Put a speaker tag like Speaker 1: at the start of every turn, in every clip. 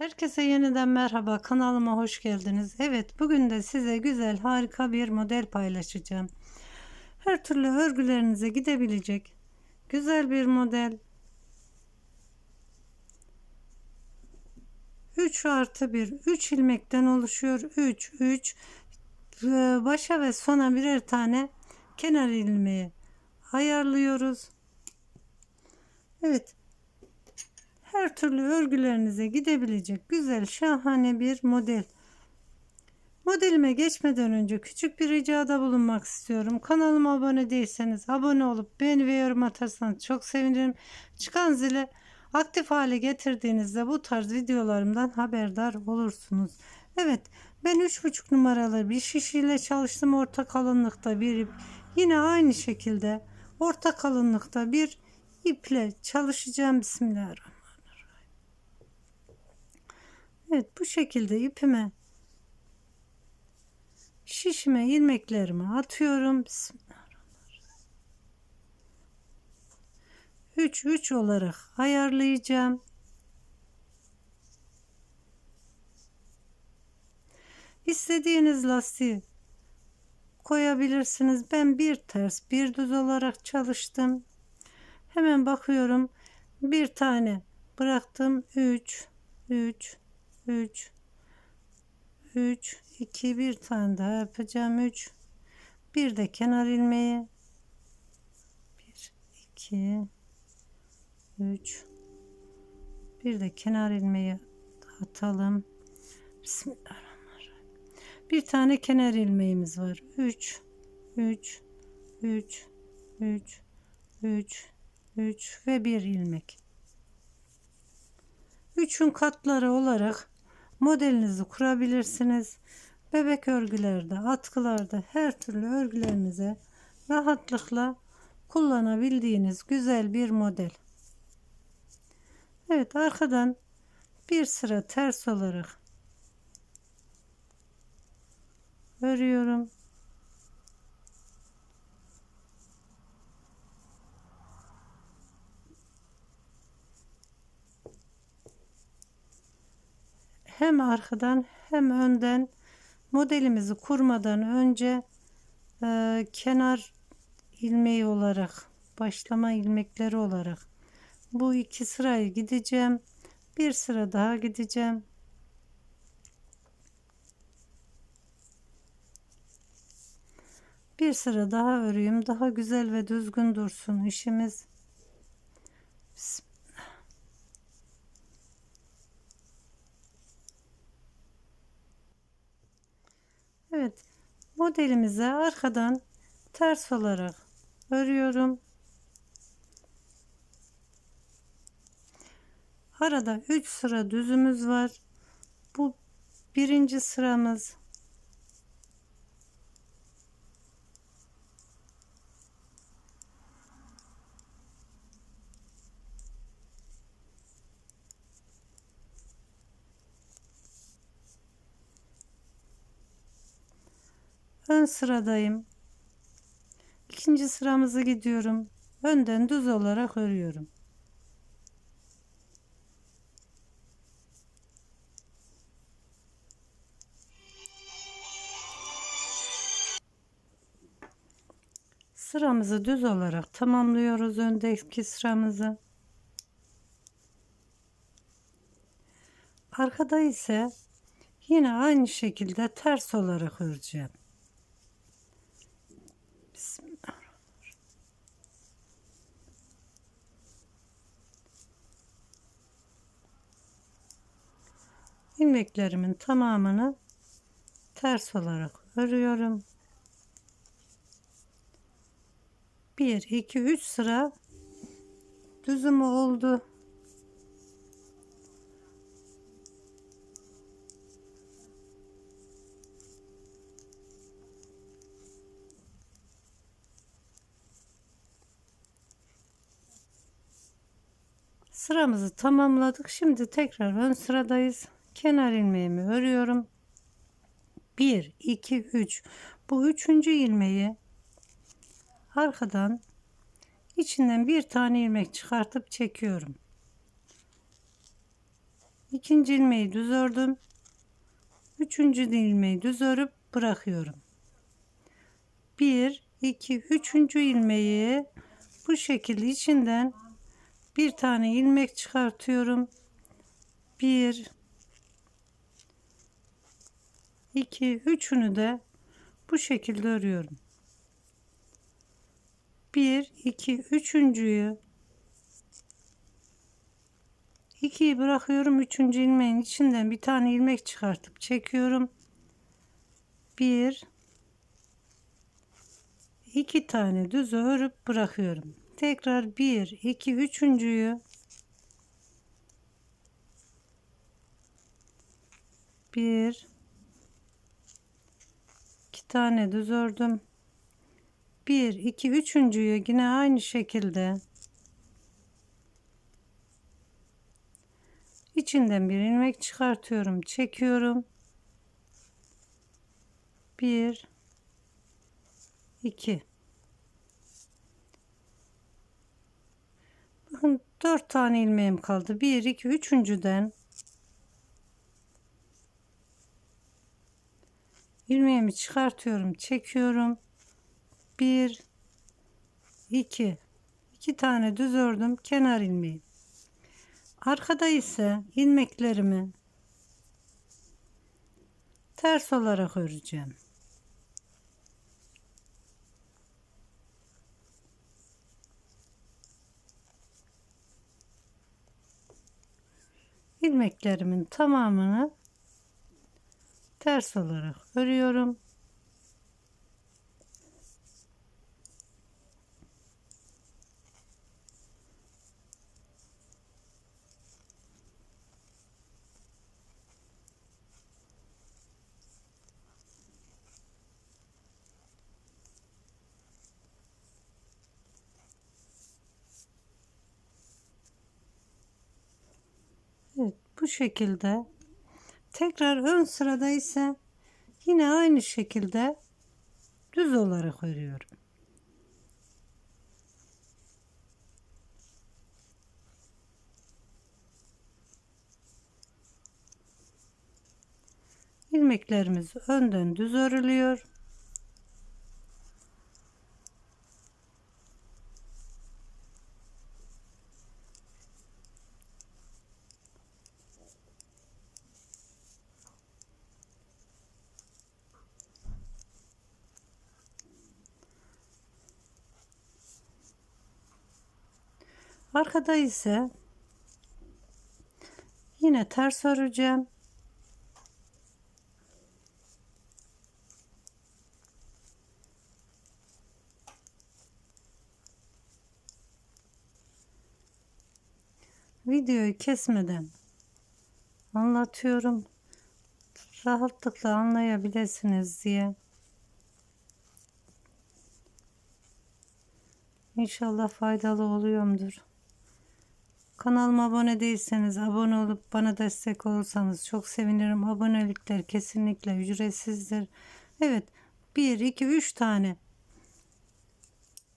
Speaker 1: Herkese yeniden merhaba kanalıma hoş geldiniz. Evet bugün de size güzel harika bir model paylaşacağım. Her türlü örgülerinize gidebilecek güzel bir model. 3 artı 1 3 ilmekten oluşuyor. 3 3 başa ve sona birer tane kenar ilmeği ayarlıyoruz. Evet her türlü örgülerinize gidebilecek güzel şahane bir model. Modelime geçmeden önce küçük bir ricada bulunmak istiyorum. Kanalıma abone değilseniz abone olup beğeni ve yorum atarsanız çok sevinirim. Çıkan zili aktif hale getirdiğinizde bu tarz videolarımdan haberdar olursunuz. Evet ben 3,5 numaralı bir şişiyle çalıştım orta kalınlıkta bir ip. Yine aynı şekilde orta kalınlıkta bir iple çalışacağım. Bismillahirrahmanirrahim. Evet bu şekilde ipime şişime ilmeklerimi atıyorum. 3 3 olarak ayarlayacağım. İstediğiniz lastiği koyabilirsiniz. Ben bir ters bir düz olarak çalıştım. Hemen bakıyorum. Bir tane bıraktım. 3 3 3 3 2 bir tane daha yapacağım. 3 bir de kenar ilmeği. 1 2 3 bir de kenar ilmeği atalım. Bismillahirrahmanirrahim. Bir tane kenar ilmeğimiz var. 3 3 3 3 3 3 ve bir ilmek. 3'ün katları olarak modelinizi kurabilirsiniz. Bebek örgülerde, atkılarda her türlü örgülerinize rahatlıkla kullanabildiğiniz güzel bir model. Evet arkadan bir sıra ters olarak örüyorum. Hem arkadan hem önden modelimizi kurmadan önce e, kenar ilmeği olarak başlama ilmekleri olarak bu iki sırayı gideceğim. Bir sıra daha gideceğim. Bir sıra daha öreyim daha güzel ve düzgün dursun işimiz Bismillah. Evet modelimize arkadan ters olarak örüyorum. Arada 3 sıra düzümüz var. Bu birinci sıramız. Ön sıradayım. İkinci sıramızı gidiyorum. Önden düz olarak örüyorum. Sıramızı düz olarak tamamlıyoruz öndeki sıramızı. Arkada ise yine aynı şekilde ters olarak öreceğim. İlmeklerimin tamamını ters olarak örüyorum. 1 2 3 sıra düzümü oldu. Sıramızı tamamladık. Şimdi tekrar ön sıradayız kenar ilmeğimi örüyorum. 1 2 3 bu üçüncü ilmeği arkadan içinden bir tane ilmek çıkartıp çekiyorum. ikinci ilmeği düz ördüm. Üçüncü ilmeği düz örüp bırakıyorum. Bir, iki, üçüncü ilmeği bu şekilde içinden bir tane ilmek çıkartıyorum. Bir, iki, üçünü de bu şekilde örüyorum. Bir, iki, üçüncüyü ikiyi bırakıyorum. Üçüncü ilmeğin içinden bir tane ilmek çıkartıp çekiyorum. Bir, iki tane düz örüp bırakıyorum. Tekrar bir, iki, üçüncüyü bir, iki tane düz ördüm. Bir, iki, üçüncüyü yine aynı şekilde içinden bir ilmek çıkartıyorum, çekiyorum. Bir, iki. Bakın dört tane ilmeğim kaldı. Bir, iki, üçüncüden ilmeğimi çıkartıyorum, çekiyorum. Bir, iki, iki tane düz ördüm, kenar ilmeği. Arkada ise ilmeklerimi ters olarak öreceğim. ilmeklerimin tamamını ters olarak örüyorum. Evet, bu şekilde. Tekrar ön sırada ise yine aynı şekilde düz olarak örüyorum. ilmeklerimiz önden düz örülüyor. Arkada ise yine ters öreceğim. Videoyu kesmeden anlatıyorum. Rahatlıkla anlayabilirsiniz diye. İnşallah faydalı oluyorumdur. Kanalıma abone değilseniz abone olup bana destek olursanız çok sevinirim. Abonelikler kesinlikle ücretsizdir. Evet 1 2 3 tane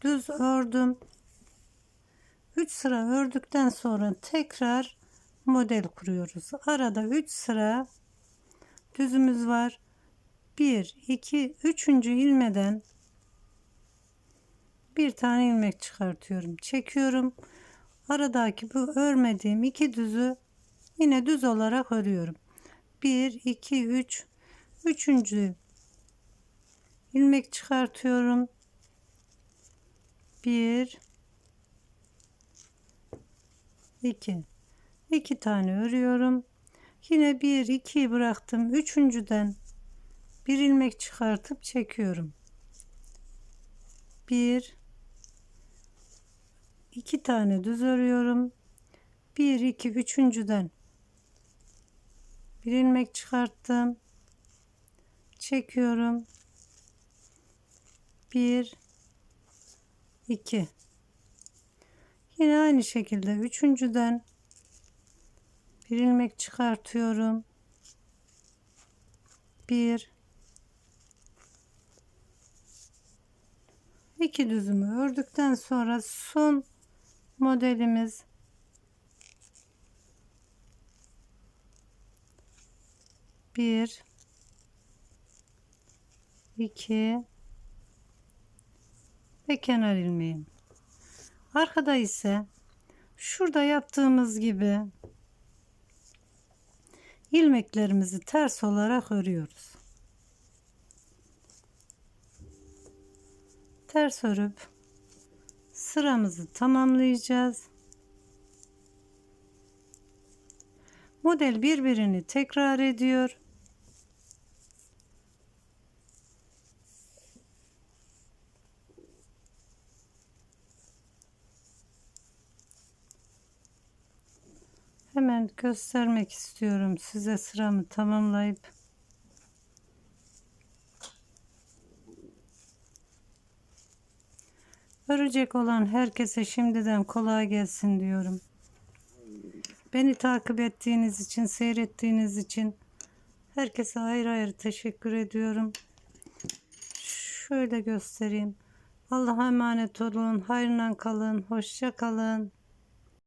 Speaker 1: düz ördüm. 3 sıra ördükten sonra tekrar model kuruyoruz. Arada 3 sıra düzümüz var. 1 2 3. ilmeden bir tane ilmek çıkartıyorum. Çekiyorum. Aradaki bu örmediğim iki düzü yine düz olarak örüyorum. 1 2 3 üçüncü ilmek çıkartıyorum. 1 2 2 tane örüyorum. Yine 1 2 bıraktım. Üçüncüden bir ilmek çıkartıp çekiyorum. 1 2 tane düz örüyorum. 1 2 üçüncüden bir ilmek çıkarttım. Çekiyorum. 1 2 Yine aynı şekilde üçüncüden bir ilmek çıkartıyorum. Bir iki düzümü ördükten sonra son modelimiz 1 2 ve kenar ilmeğim. Arkada ise şurada yaptığımız gibi ilmeklerimizi ters olarak örüyoruz. Ters örüp sıramızı tamamlayacağız. Model birbirini tekrar ediyor. Hemen göstermek istiyorum size sıramı tamamlayıp Örecek olan herkese şimdiden kolay gelsin diyorum. Beni takip ettiğiniz için, seyrettiğiniz için herkese ayrı ayrı teşekkür ediyorum. Şöyle göstereyim. Allah'a emanet olun. Hayrından kalın. Hoşça kalın.